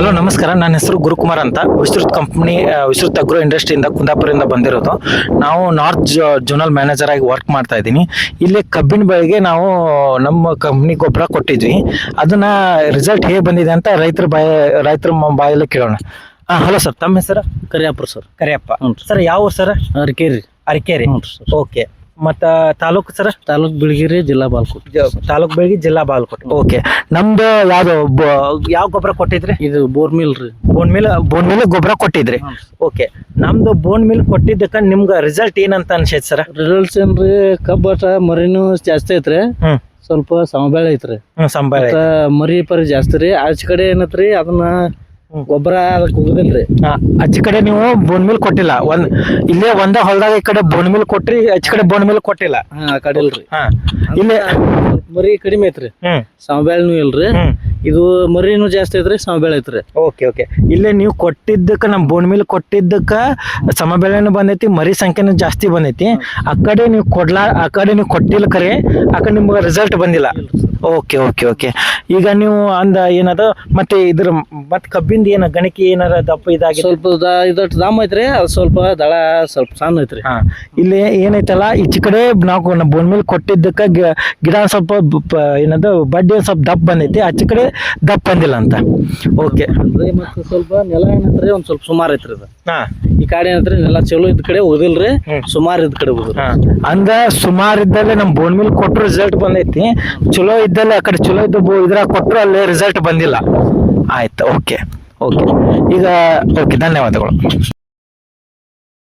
Hello ನಮಸ್ಕಾರ. ನನ್ನ ಹೆಸರು ಗುರುಕುಮಾರ್ ಅಂತ. ವಿಸ್ತೃತ್ ಕಂಪ್ನಿ ವಿಸ್ತೃತ್ ಅಗ್ರೋ ಇಂಡಸ್ಟ್ರಿಯಿಂದ ಕುಂದಾಪುರದಿಂದ ಬಂದಿರೋದು. ನಾವು ನಾರ್ತ್ ಜೋನಲ್ ಮ್ಯಾನೇಜರ್ ಆಗಿ ವರ್ಕ್ ಮಾಡ್ತಾ ಇದ್ದೀನಿ. ಇಲ್ಲಿ ಕಬ್ಬಿನ ಬೆಳೆಗೆ ನಾವು ನಮ್ಮ ಕಂಪ್ನಿ ಗೊಬ್ಬರ ಕೊಟ್ಟಿದ್ವಿ. ಅದನ್ನ ರಿಸಲ್ಟ್ ಹೇಗೆ ಬಂದಿದೆ ಅಂತ ರೈತರ ಬಾಯ ರೈತರ ಬಾಯಲ್ಲಿ ಕೇಳೋಣ. ಹಾಂ ಹಲೋ ಸರ್ ತಮ್ಮ ಹೆಸರು? ಕರಿಯಪ್ಪ ಸರ್. ಕರಿಯಪ್ಪ. ಸರ್. ಯಾವ ಸರ್? ಅರಕೇರಿ. ಅರಕೇರಿ. ಓಕೆ. ಮತ್ತು ತಾಲೂಕು ಸರ್? ತಾಲೂಕ್ ಬಿಳಗಿರಿ ಜಿಲ್ಲಾ ಬಾಲ್ಕೋಟ್. ತಾಲೂಕ್ ಬೆಳಗಿ ಜಿಲ್ಲಾ ಬಾಲ್ಕೋಟ್. ಓಕೆ. ನಮ್ದು ಯಾವ್ದು ಯಾವ ಗೊಬ್ಬರ ಕೊಟ್ಟಿದ್ರಿ? ಇದು ಬೋರ್ ಮಿಲ್ ರೀ. ಬೋನ್ ಮಿಲ್ ಬೋನ್ ಮಿಲ್ ಗೊಬ್ಬರ ಕೊಟ್ಟಿದ್ರಿ. ಓಕೆ. ನಮ್ದು ಬೋನ್ ಮಿಲ್ ಕೊಟ್ಟಿದ್ದಕ್ಕ ನಿಮ್ಗ ರಿಸಲ್ಟ್ ಏನಂತ ಅನ್ಸೈತ್ ಸರ್? ರಿಸಲ್ಟ್ಸ್ ಏನ್ರಿ ಕಬ್ಬಟ ಮರಿನೂ ಜಾಸ್ತಿ ಐತ್ರಿ. ಸ್ವಲ್ಪ ಸಂಬಳ ಐತ್ರಿ. ಸಂಬಳ ಮರಿ ಪರಿ ಜಾಸ್ತಿ ರೀ. ಆಚೆ ಕಡೆ ಏನತ್ರಿ ಅದನ್ನ. ಗೊಬ್ಬರ ಅದಕ್ಕೆ ಹೋಗುದಿಲ್ರಿ ಅಚ್ಚ ಕಡೆ ನೀವು ಬೋನ್ ಮಿಲ್ ಕೊಟ್ಟಿಲ್ಲ. ಒಂದ್ ಇಲ್ಲೇ ಒಂದ ಹೊಲದಾಗ ಈ ಕಡೆ ಬೋನ್ ಮಿಲ್ ಕೊಟ್ರಿ ಅಚ್ಚ ಕಡೆ ಬೋನ್ ಮಿಲ್ ಕೊಟ್ಟಿಲ್ಲ. ಹಾ ಆ ಕಡೆ ಇಲ್ರಿ. ಹಾ. ಇಲ್ಲೇ ಮರಿ ಕಡಿಮೆ ಐತ್ರಿ. ಹ್ಮ್. ಸಮಬೆಳೆನೂ ಇಲ್ರಿ. ಇದು ಮರಿನು ಜಾಸ್ತಿ ಐತ್ರಿ ಸಮಬೆಳೆ ಐತ್ರಿ. Okay okay. ಇಲ್ಲೇ ನೀವು ಕೊಟ್ಟಿದ್ದಕ್ಕ ನಮ್ಮ ಬೋನ್ ಮಿಲ್ ಕೊಟ್ಟಿದ್ದಕ್ಕ ಸಮಬೆಳೆನೂ ಬಂದೈತಿ ಮರಿ ಸಂಖ್ಯೆನು ಜಾಸ್ತಿ ಬಂದೈತಿ. ಆ ಕಡೆ ನೀವು ಕೊಡ್ಲಾ ಆ ಕಡೆ ನೀವು ಕೊಟ್ಟಿಲ್ಲ ಕರೆ ಆ ಕಡೆ ನಿಮ್ಗೆ ರಿಸಲ್ಟ್ ಬಂದಿಲ್ಲ. ಓಕೆ ಓಕೆ ಓಕೆ ಈಗ ನೀವು ಅಂದ ಏನದ? ಮತ್ತೆ ಇದ್ರ ಮತ್ತೆ ಕಬ್ಬಿಂದ ಏನ ಗಣಕಿ ಏನಾರ ದಪ್ಪ ಇದಾಗಿ ಸ್ವಲ್ಪ ದ ಇದಟ್ ದಾಮ್ ಐತ್ರಿ ಅದು ಸ್ವಲ್ಪ ದಳ ಸ್ವಲ್ಪ ಸಣ್ಣ ಐತ್ರಿ. ಹಾ ಇಲ್ಲಿ ಏನೈತಲ್ಲ ಈಚ ಕಡೆ ನಾವು ನಮ್ಮ ಬೋನ್ ಮೇಲೆ ಕೊಟ್ಟಿದ್ದಕ್ಕೆ ಗಿ- ಗಿಡ ಸ್ವಲ್ಪ ಬ- ಪ- ಏನದು ಬಡ್ಡಿ ಒಂದ್ ಸ್ವಲ್ಪ ದಪ್ಪ ಬಂದೈತಿ ಆಚೆ ಕಡೆ ದಪ್ಪ ಬಂದಿಲ್ಲ ಅಂತ. ಓಕೆ ಅಂದ್ರೆ ಮತ್ತೆ ಸ್ವಲ್ಪ ನೆಲ ಏನಂತ್ರಿ ಒಂದ್ ಸ್ವಲ್ಪ ಸುಮಾರು ಐತ್ರಿ ಇದು ಹಾ. ಈ ಹತ್ರ ಎಲ್ಲ ಚಲೋ ಇದ್ ಕಡೆ ಓದಿಲ್ರಿ ಸುಮಾರು ಇದ್ ಕಡೆ ಹೋದ್ರಿ ಅಂದ ಸುಮಾರು ಇದ್ದಲ್ಲೇ ನಮ್ಮ ಬೋನ್ ಮಿಲ್ ಕೊಟ್ಟರು ರಿಸಲ್ಟ್ ಬಂದೈತಿ. ಚಲೋ ಇದ್ದಲ್ಲೇ ಆ ಕಡೆ ಚಲೋ ಇದ್ದ ಬೋ- ಇದ್ರಾಗ ಕೊಟ್ಟರು ಅಲ್ಲಿ ರಿಸಲ್ಟ್ ಬಂದಿಲ್ಲ. ಆಯ್ತು ಓಕೆ ಓಕೆ ಈಗ ಓಕೆ ಧನ್ಯವಾದಗಳು.